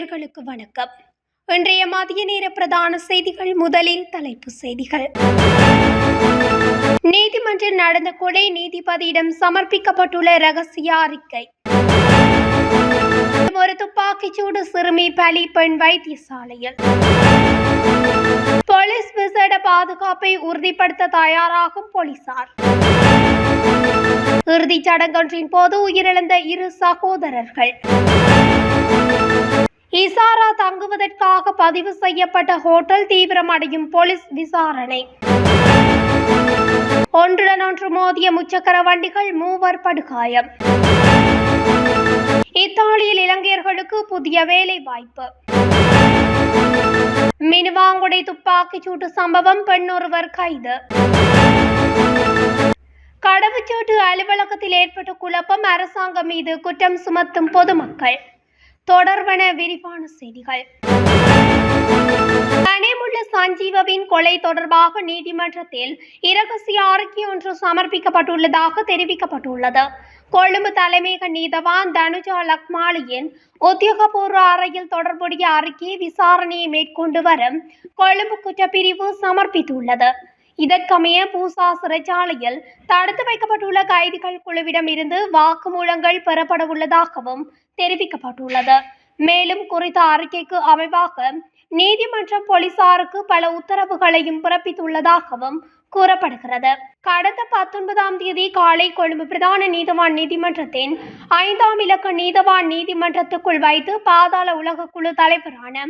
நேயர்களுக்கு வணக்கம். இன்றைய மதிய நேர பிரதான செய்திகள் முதலில் தலைப்பு செய்திகள். நீதிமன்றில் நடந்த கொலை நீதிபதியிடம் சமர்ப்பிக்கப்பட்டுள்ள ரகசிய அறிக்கை. ஒரு துப்பாக்கிச்சூடு சிறுமி பலி பெண் வைத்தியசாலையில். போலீஸ் விசேட பாதுகாப்பை உறுதிப்படுத்த தயாராகும் போலீசார். இறுதிச் சடங்கொன்றின் போது உயிரிழந்த இரு சகோதரர்கள். இசாரா தங்குவதற்காக பதிவு செய்யப்பட்ட ஹோட்டல் தீவிரமடையும் போலீஸ் விசாரணை. ஒன்றுடன் ஒன்று மோதிய முச்சக்கர வண்டிகள் மூவர் படுகாயம். இத்தாலியில் இலங்கையர்களுக்கு புதிய வேலை வாய்ப்பு மினுவாங்குடை துப்பாக்கிச் சூட்டு சம்பவம் பெண்ணொருவர் கைது. கடவுச்சீட்டு அலுவலகத்தில் ஏற்பட்ட குழப்பம் அரசாங்கம் மீது குற்றம் சுமத்தும் பொதுமக்கள். தொடர்வன விரிவான செய்திகள். கனிமுள்ள சஞ்சீவவின் கொலை தொடர்பாக நீதிமன்றத்தில் இரகசிய அறிக்கை ஒன்று சமர்ப்பிக்கப்பட்டுள்ளதாக தெரிவிக்கப்பட்டுள்ளது. கொழும்பு தலைமையக நீதவான் தனுஜா லக்மாலியின் உத்தியோகபூர்வ அறையில் தொடர்புடைய அறிக்கையை விசாரணையை மேற்கொண்டு வரும் கொழும்பு குற்றப்பிரிவு சமர்ப்பித்துள்ளது. இதற்கமைய பூசா சிறைச்சாலையில் தடுத்து வைக்கப்பட்டுள்ள கைதிகள் குழுவிடம் இருந்து வாக்குமூலங்கள் பெறப்பட உள்ளதாகவும் தெரிவிக்கப்பட்டுள்ளது. மேலும் குறித்த அறிக்கைக்கு அமைவாக நீதிமன்றம் போலீசாருக்கு பல உத்தரவுகளையும் பிறப்பித்துள்ளதாகவும் கூறப்படுகிறது. கடந்த பத்தொன்பதாம் தேதி காலை கொழும்பு பிரதான நீதவான் நீதிமன்றத்தின் ஐந்தாம் இலக்க நீதவான் நீதிமன்றத்துக்குள் வைத்து பாதாள உலக குழு தலைவரான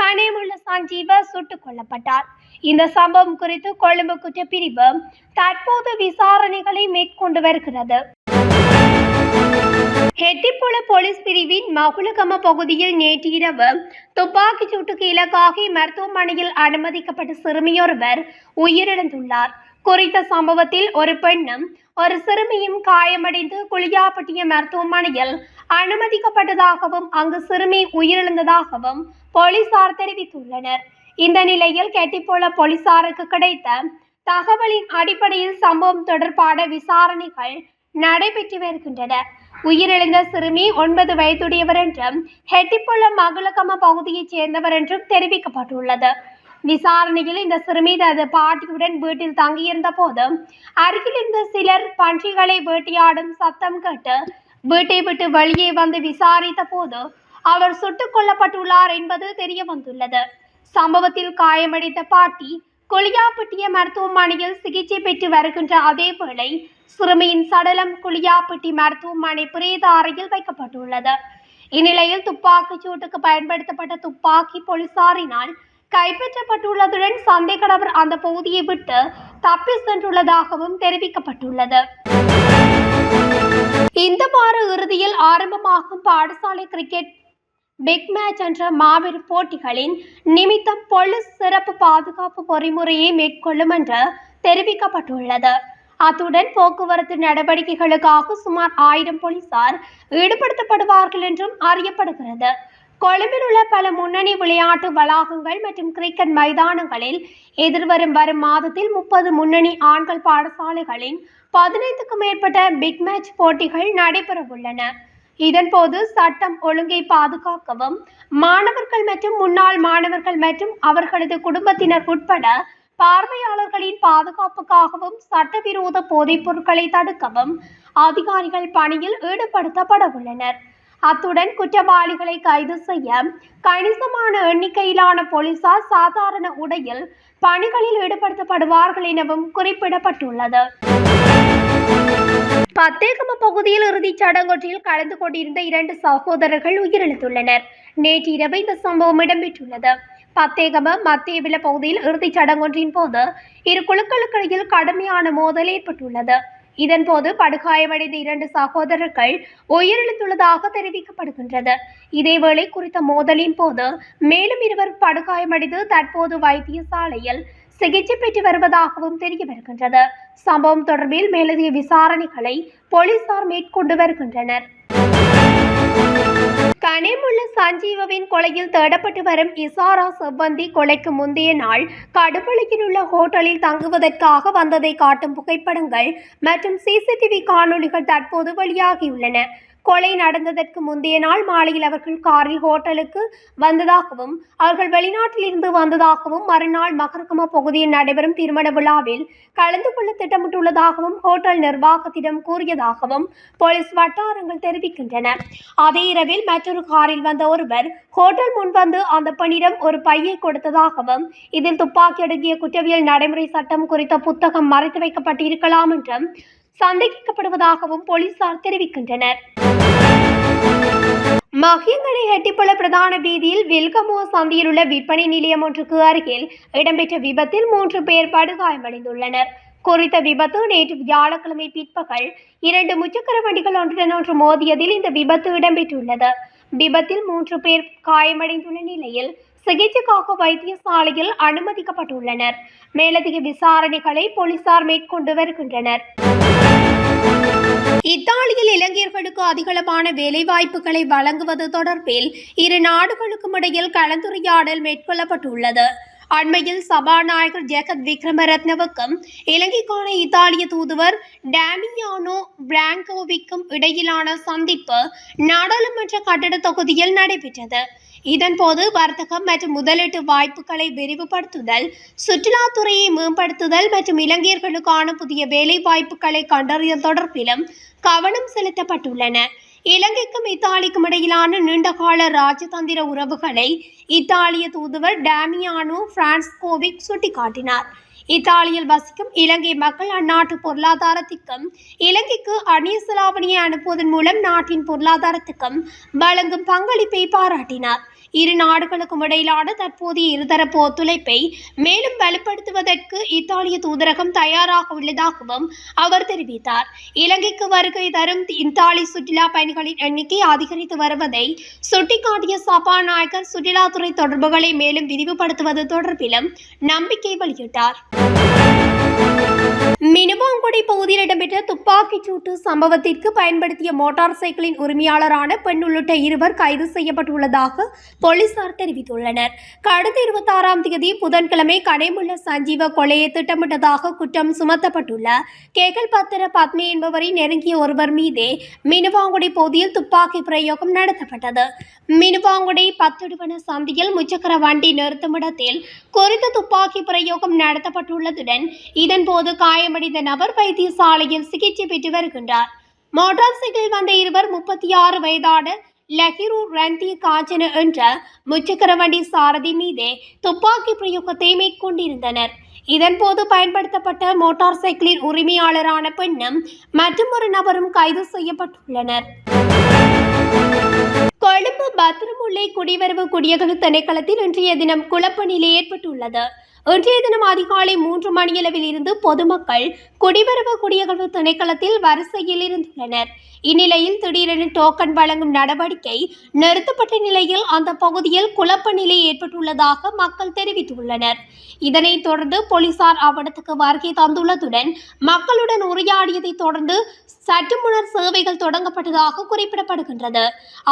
கனேமுள்ள சஞ்சீவ சுட்டுக் கொல்லப்பட்டார். இந்த சம்பவம் குறித்து கொழும்பு குற்றப்பிரிவு தற்போது விசாரணைகளை மேற்கொண்டு வருகிறது. ஹெட்டிப்புல போலீஸ் பிரிவின் மகுளகம பகுதியில் நேற்றிரவு துப்பாக்கிச் சூட்டுக்கு இலக்காகி மருத்துவமனையில் அனுமதிக்கப்பட்ட சிறுமியொருவர் உயிரிழந்துள்ளார். குறித்த சம்பவத்தில் ஒரு பெண்ணும் ஒரு சிறுமியும் காயமடைந்து குளியாப்பட்டிய மருத்துவமனையில் அனுமதிக்கப்பட்டதாகவும் அங்கு சிறுமி உயிரிழந்ததாகவும் போலீசார் தெரிவித்துள்ளனர். இந்த நிலையில் கெட்டிப்போல போலீசாருக்கு கிடைத்த தகவலின் அடிப்படையில் சம்பவம் தொடர்பான விசாரணைகள் நடைபெற்று வருகின்றன. உயிரிழந்த சிறுமி ஒன்பது வயதுடையவர் என்றும் ஹெட்டிப்புள்ள மகளகம பகுதியைச் சேர்ந்தவர் என்றும் தெரிவிக்கப்பட்டுள்ளது. விசாரணையில் இந்த சிறுமி தனது பாட்டியுடன் வீட்டில் தங்கியிருந்த போது அருகில் இருந்த சிலர் பன்றிகளை வேட்டையாடும் சத்தம் கேட்டு வீட்டை விட்டு வெளியே வந்து விசாரித்த போது அவர் சுட்டுக் கொல்லப்பட்டுள்ளார் என்பது தெரிய வந்துள்ளது சம்பவத்தில் காயமடைந்த பாட்டி குளியாப்பட்டிய மருத்துவமனையில் சிகிச்சை பெற்று வருகின்ற அதேவேளை சிறுமியின் சடலம் குளியாப்பட்டி மருத்துவமனை பிரேத அறையில் வைக்கப்பட்டுள்ளது. இந்நிலையில் துப்பாக்கிச் சூட்டுக்கு பயன்படுத்தப்பட்ட துப்பாக்கி போலீசாரினால் கைப்பற்றப்பட்டுள்ளதுடன் சந்தேக நபர் அந்த பகுதியை விட்டு தப்பி சென்றுள்ளதாகவும் தெரிவிக்கப்பட்டுள்ளது. இந்த வார இறுதியில் ஆரம்பமாகும் பாடசாலை கிரிக்கெட் பிக் மேட்ச் என்ற மாபெரும் போட்டிகளின் நிமித்தம் போலீஸ் சிறப்பு பாதுகாப்பு பொறிமுறையை மேற்கொள்ளும் என்று தெரிவிக்கப்பட்டுள்ளது. அத்துடன் போக்குவரத்து நடவடிக்கைகளுக்காக சுமார் ஆயிரம் போலீசார் ஈடுபடுத்தப்படுவார்கள் என்றும் அறியப்படுகிறது. கொழும்பில் உள்ள பல முன்னணி விளையாட்டு வளாகங்கள் மற்றும் கிரிக்கெட் மைதானங்களில் எதிர்வரும் வரும் மாதத்தில் முப்பது முன்னணி ஆண்கள் பாடசாலைகளின் பதினைந்துக்கும் மேற்பட்ட பிக் மேட்ச் போட்டிகள் நடைபெறவுள்ளன. இதன்போது சட்டம் ஒழுங்கை பாதுகாக்கவும் மாணவர்கள் மற்றும் முன்னாள் மாணவர்கள் மற்றும் அவர்களது குடும்பத்தினர் உட்பட பார்வையாளர்களின் பாதுகாப்புக்காகவும் சட்டவிரோத போதைப் பொருட்களை தடுக்கவும் அதிகாரிகள் பணியில் ஈடுபடுத்தப்பட உள்ளனர் அத்துடன் குற்றவாளிகளை கைது செய்ய கணிசமான எண்ணிக்கையிலான போலீசார் சாதாரண உடையில் பணிகளில் ஈடுபடுத்தப்படுவார்கள் எனவும் குறிப்பிடப்பட்டுள்ளது. பத்தேகம பகுதியில் இறுதிச் சடங்கொன்றில் கலந்து கொண்டிருந்த இரண்டு சகோதரர்கள் உயிரிழந்துள்ளனர். நேற்று இரவு இந்த சம்பவம் இடம்பெற்றுள்ளது. பத்தேகம மத்திய வில பகுதியில் இறுதிச் சடங்கொன்றின் போது இரு குழுக்களுக்கிடையில் கடுமையான மோதல் ஏற்பட்டுள்ளது. இதன் போது படுகாயமடைந்த இரண்டு சகோதரர்கள் உயிரிழந்துள்ளதாக தெரிவிக்கப்படுகின்றது. இதேவேளை குறித்த மோதலின் போது மேலும் இருவர் படுகாயமடைந்து தற்போது வைத்தியசாலையில் சிகிச்சை பெற்று வருவதாகவும் தெரிய வருகின்றது. சம்பவம் தொடர்பில் மேலதிக விசாரணைகளை போலீசார் மேற்கொண்டு வருகின்றனர். கனிமுள்ள சஞ்சீவவின் கொலையில் தேடப்பட்டு வரும் இசாரா செவ்வந்தி கொலைக்கு முந்தைய நாள் கடுப்பளையில் உள்ள ஹோட்டலில் தங்குவதற்காக வந்ததை காட்டும் புகைப்படங்கள் மற்றும் சிசிடிவி காணொளிகள் தற்போது வெளியாகியுள்ளன. கொலை நடந்ததற்கு முந்தைய நாள் மாலையில் அவர்கள் காரில் ஹோட்டலுக்கு வந்ததாகவும் அவர்கள் வெளிநாட்டிலிருந்து வந்ததாகவும் மறுநாள் மகரகம பகுதியில் நடைபெறும் திருமண விழாவில் கலந்து கொள்ள திட்டமிட்டுள்ளதாகவும் ஹோட்டல் நிர்வாகத்திடம் கூறியதாகவும் போலீஸ் வட்டாரங்கள் தெரிவிக்கின்றன. அதே இரவில் மற்றொரு காரில் வந்த ஒருவர் ஹோட்டல் முன் வந்து அந்த பெண்ணிடம் ஒரு பையை கொடுத்ததாகவும் இதில் துப்பாக்கி அடங்கிய குற்றவியல் நடைமுறை சட்டம் குறித்த புத்தகம் மறைத்து வைக்கப்பட்டிருக்கலாம் என்றும் சந்தேகிக்கப்படுவதாகவும் போலீசார் தெரிவிக்கின்றனர். மகியங்கனை ஹெட்டிப்பள பிரதான வீதியில் வில்கமோ சந்தியில் உள்ள விற்பனை நிலையம் ஒன்றுக்கு அருகில் இடம்பெற்ற விபத்தில் மூன்று பேர் படுகாயமடைந்துள்ளனர். குறித்த விபத்து நேற்று வியாழக்கிழமை பிற்பகல் இரண்டு முச்சக்கர வண்டிகள் ஒன்றுடன் ஒன்று மோதியதில் இந்த விபத்து இடம்பெற்றுள்ளது. விபத்தில் மூன்று பேர் காயமடைந்துள்ள நிலையில் சிகிச்சைக்காக வைத்தியசாலையில் அனுமதிக்கப்பட்டுள்ளனர். மேலதிக விசாரணைகளை போலீசார் மேற்கொண்டு வருகின்றனர். இத்தாலியில் இளைஞர்களுக்கு அதிகளவான வேலைவாய்ப்புகளை வழங்குவது தொடர்பில் இரு நாடுகளுக்கும் இடையில் கலந்துரையாடல் மேற்கொள்ளப்பட்டுள்ளது. அண்மையில் சபாநாயகர் ஜெகத் விக்ரமரத்னவுக்கும் இலங்கைக்கான இத்தாலிய தூதுவர் டேமியானோ பிராங்கோவிக்கும் இடையிலான சந்திப்பு நாடாளுமன்ற கட்டட தொகுதியில் நடைபெற்றது. இதன்போது வர்த்தகம் மற்றும் முதலீட்டு வாய்ப்புகளை விரிவுபடுத்துதல் சுற்றுலாத்துறையை மேம்படுத்துதல் மற்றும் இலங்கையர்களுக்கான புதிய வேலை வாய்ப்புகளை தொடர்பிலும் கவனம் செலுத்தப்பட்டுள்ளன. இலங்கைக்கும் இத்தாலிக்கும் இடையிலான நீண்டகால ராஜதந்திர உறவுகளை இத்தாலிய தூதுவர் டேமியானோ பிரான்ஸ்கோவிக் சுட்டிக்காட்டினார். இத்தாலியில் வசிக்கும் இலங்கை மக்கள் அந்நாட்டு பொருளாதாரத்திற்கும் இலங்கைக்கு அந்நிய செலாவணியை அனுப்புவதன் மூலம் நாட்டின் பொருளாதாரத்துக்கும் வழங்கும் பங்களிப்பை பாராட்டினார். இரு நாடுகளுக்கும் இடையிலான தற்போதைய இருதரப்பு ஒத்துழைப்பை மேலும் வலுப்படுத்துவதற்கு இத்தாலிய தூதரகம் தயாராக உள்ளதாகவும் அவர் தெரிவித்தார். இலங்கைக்கு வருகை தரும் இத்தாலி சுற்றுலா பயணிகளின் எண்ணிக்கை அதிகரித்து வருவதை சுட்டிக்காட்டிய சபாநாயகர் சுற்றுலாத்துறை தொடர்புகளை மேலும் விரிவுபடுத்துவது தொடர்பிலும் நம்பிக்கை வெளியிட்டார். மினுவாங்குடி பகுதியில் இடம்பெற்ற துப்பாக்கிச் சூட்டு சம்பவத்திற்கு பயன்படுத்திய மோட்டார் சைக்கிளின் உரிமையாளரான பெண் உள்ளிட்ட இருவர் கைது செய்யப்பட்டுள்ளதாக போலீசார் தெரிவித்துள்ளனர். கடந்த இருபத்தாறாம் தேதி புதன்கிழமை கடைமுள்ள சஞ்சீவ கொலையை திட்டமிட்டதாக குற்றம் சுமத்தப்பட்டுள்ள கேகல் பத்திர பத்மி என்பவரை நெருங்கிய ஒருவர் மீதே மினுவாங்குடி பகுதியில் துப்பாக்கி பிரயோகம் நடத்தப்பட்டது. மினுவாங்குடி பத்துடுவன சந்தியில் முச்சக்கர வண்டி நிறுத்துமிடத்தில் குறித்த துப்பாக்கி பிரயோகம் நடத்தப்பட்டுள்ளதுடன் இதன்போது காயமடைந்த நபர் வைத்தியசாலையில் சிகிச்சை பெற்று வருகின்றார். மோட்டார் சைக்கிள் வந்த இருவர் முப்பத்தி ஆறு வயதான லஹிரு ரந்தி காஞ்சன என்ற முச்சக்கர வண்டி சாரதி மீதே துப்பாக்கி பிரயோகத்தை மேற்கொண்டிருந்தனர். இதன்போது பயன்படுத்தப்பட்ட மோட்டார் சைக்கிளின் உரிமையாளரான பெண்ணும் மற்றும் ஒரு நபரும் கைது செய்யப்பட்டுள்ளனர். கொழும்பு பத்திரமுல்லை குடிவரவு குடியகல் திணைக்களத்தில் இன்றைய தினம் குழப்ப நிலை ஏற்பட்டுள்ளது. இன்றைய தினம் அதிகாலை மூன்று மணியளவில் இருந்து பொதுமக்கள் குடிவரவு குடியகழ்வு திணைக்களத்தில் வரிசையில் இருந்துள்ளனர். இந்நிலையில் திடீரென டோக்கன் வழங்கும் நடவடிக்கை நிறுத்தப்பட்ட நிலையில் அந்த பகுதியில் குழப்ப நிலை ஏற்பட்டுள்ளதாக மக்கள் தெரிவித்துள்ளனர். இதனைத் தொடர்ந்து போலீசார் அவ்விடத்துக்கு வருகை தந்துள்ளதுடன் மக்களுடன் உரையாடியதைத் தொடர்ந்து சற்று முன்னர் சேவைகள் தொடங்கப்பட்டதாக குறிப்பிடப்படுகின்றது.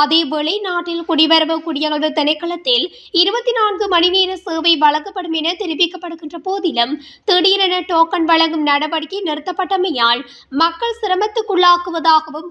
அதேவேளை நாட்டில் குடிவரவு குடியகழ்வு திணைக்களத்தில் இருபத்தி நான்கு மணி நேர சேவை வழங்கப்படும் என தெரிவிக்கப்படுகின்ற போதிலும் திடீரென டோக்கன் வழங்கும் நடவடிக்கை நிறுத்தப்பட்டமையால் மக்கள் சிரமத்துக்குள்ளாக்குவதாகவும்